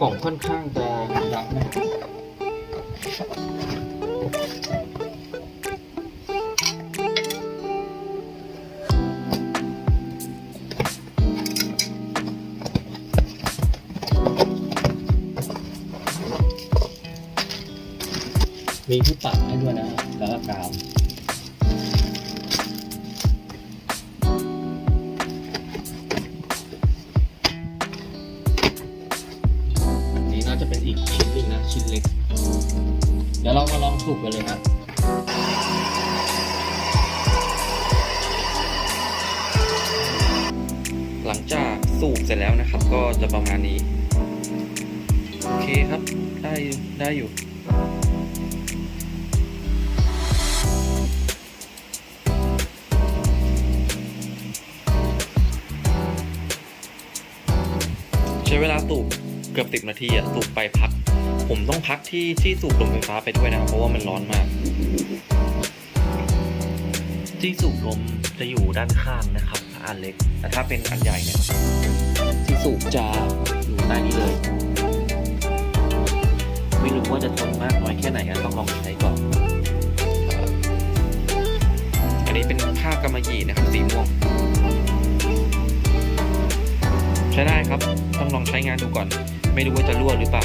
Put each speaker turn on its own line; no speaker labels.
กล่องค่อนข้างจะดังมีผู้ปักให้ด้วยนะแล้วก็กาว น่าจะเป็นอีกชิ้นหนึ่งนะ ชิ้นเล็ก เดี๋ยวเรามาลองสูบกันเลยครับ
หลังจากสูบเสร็จแล้วนะครับ ก็จะประมาณนี้ โอเคครับ ได้ได้อยู่ใช้เวลาสูบ เกือบสิบนาทีอะสูบไปพัก ผมต้องพักที่ที่สูบลมไฟฟ้าไปด้วยนะครับเพราะว่ามันร้อนมาก ที่สูบลมจะอยู่ด้านข้างนะครับอันเล็กแต่ถ้าเป็นอันใหญ่เนี่ยที่สูบจะอยู่ใต้นี้เลย ไม่รู้ว่าจะทนมากน้อยแค่ไหนอะต้องลองใช้ก่อน อันนี้เป็นผ้ากำมะหยี่นะครับสีม่วงใช้ได้ครับ ต้องลองใช้งานดูก่อน ไม่รู้ว่าจะรั่วหรือเปล่า